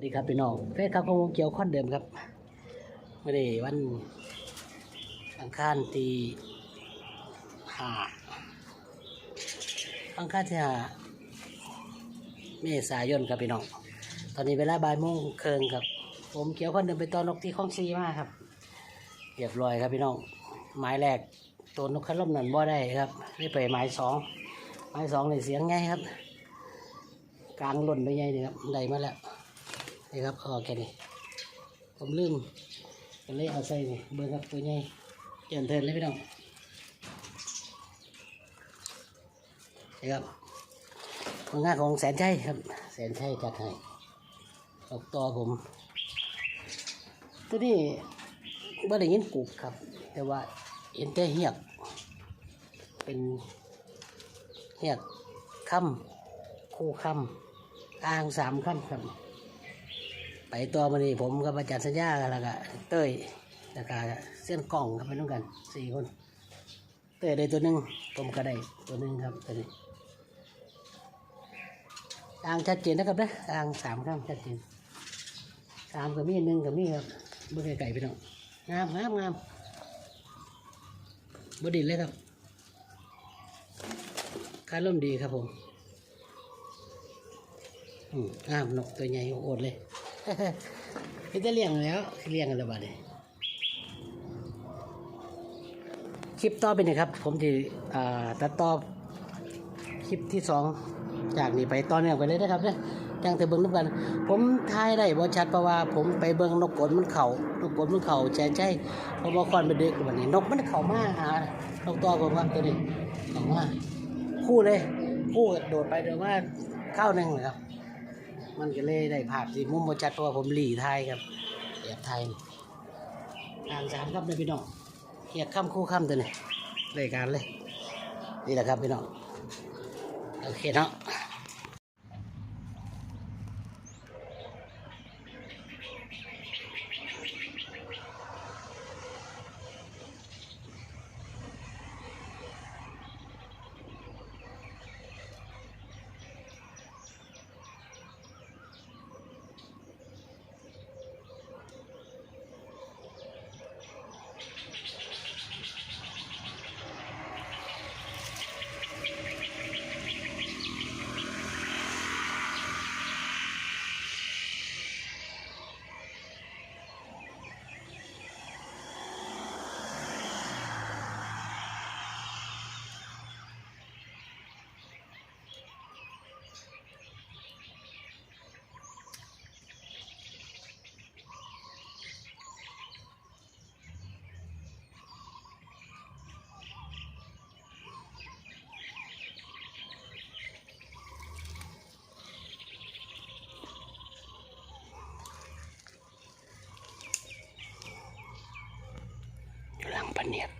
สวัสดีครับพี่น้องเฟซครับของวงเกี่ยวข้อนเดิมครับไม่ได้วันอังคารที่ห้าอังคารที่ห้าเมษายนครับพี่น้อง ตอนนี้เวลาบ่ายโมงเครึ่งครับ ผมเกี่ยวข้อนเดิมไปตอนนกที่ข้องซีมากครับเรียบร้อยครับพี่น้องหมายแรกตัวนกขันลมนั่นบ่ได้ครับได้ไปหมายสองหมายสองเลยเสียงไงครับ กลางหล่นไปไงนี่ครับได้มาแล้ว นี่ครับเอแค่นี้ผมลืมก็เลยเอาใส่นี่เบอร์ครับตัวใหญ่เจริญเทินเลยพี่น้องนี่ครับผลงานของแสนชัยครับ แสนชัยจัดให้ตกต่อผมตัวนี้บ่ได้ยินกุกครับ แต่ว่าเห็นแต่เหียก เป็นเหียกค่ำคู่ค่ำอ่างสามค่ำครับ ไปตัวมันนี่ผมกับอาจารย์สัญญาแล้วก็เต้ยแล้วก็เส้นกล่องครับไปน้องกันสี่คน เต้ยได้ตัวหนึ่งผมก็ได้ตัวหนึ่งครับตัวนี้อ่างชัดเจนนะครับนะอ่างสามข้างชัดเจนสามกับมีหนึ่งกับมีครับเมื่อไก่พี่น้องงามงามงามบดินเลยครับคาร่มดีครับผม อืมงามนกตัวใหญ่โอดเลย พี่จะเลี้ยงแล้วเลี้ยงกันแล้วบ้านี้คลิปต่อไปนี่ครับ ผมที่ตัดต่อคลิปที่สองจากนี้ไปต่อเนื่องไปเลยนะครับเนี่ยจังแต่เบิ้งน้ำกัน ผมทายได้บ่ชัดเพราะว่าผมไปเบิ้งนกกดมันเข่านกกดมันเข่าแจใจเพราะว่าควันเป็นเด็กวันนี้ นกมันเข่ามาหานกตัวผมครับตัวนี้เข่ามาคู่เลย คู่โดดไปโดยว่าข้าวหนึ่งเลยครับ มันก็เลยได้ภาพสี่มุมบ่ชัดเพราะว่าผมหลีไทยครับแอบไทยอ่างสามครับเลยพี่น้องเหียกค่ำคู่ค่ำตัวนี้รายการเลย นี่แหละครับพี่น้องโอเคเนาะ ก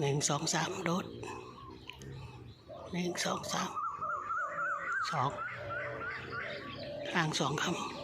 หนึ่งสองสามโดดหนึ่งสองสามสองทางสองคำ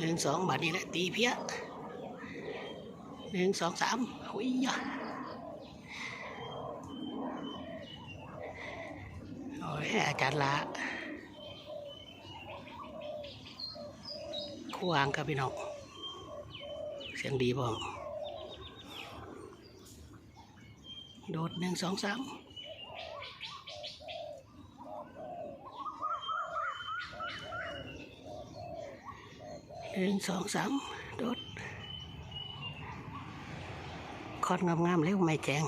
หนึ่งสองบาทนี้แหละตีเพี้ยหนึ่งสองสามหุยยะโอ้ยอาจารย์ละคู่อ่างครับพี่น้องเสียงดีบ้องโดดหนึ่งสองสาม หนึ่งสองสามโดดคอนงามๆเร็วไม่แจง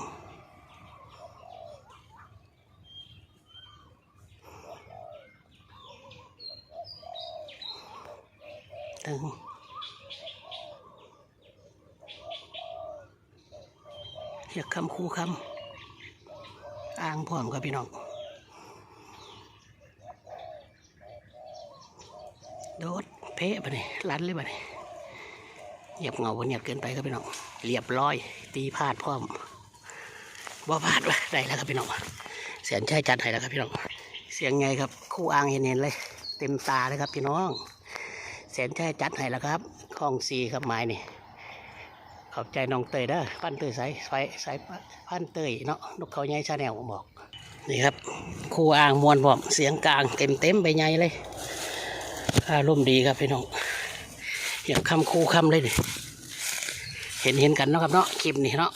ตึงเรียกคำคู่คำอ้างพร้อมครับพี่น้อง โดด เพะไปนี่ลันเลยไปนี่เงียบเงาบ่เงียบเกินไปครับพี่น้องเรียบร้อย ตีพลาดพร้อมบ่พลาดวะได้แล้วครับพี่น้องเสียงใช่จัดให้แล้วครับพี่น้อง เสียงไงครับ คู่อ่างเห็นเห็นเลย เต็มตาเลยครับพี่น้องเสียงใช่จัดให้แล้วครับข้องซีครับไม้นี่ขอบใจน้องเตยเด้พันเตยสายสายสายพันเตยเนาะนกเขาใหญ่ชาแนลบอกนี่ครับคู่อ่างมวนพร้อมเสียงกลางเต็มเต็มไปใหญ่เลย อารมณ์ดีครับพี่น้องอยากคำคูคำเลยดิเห็นเห็นกันเนาะครับเนาะคลิปนี้เนาะ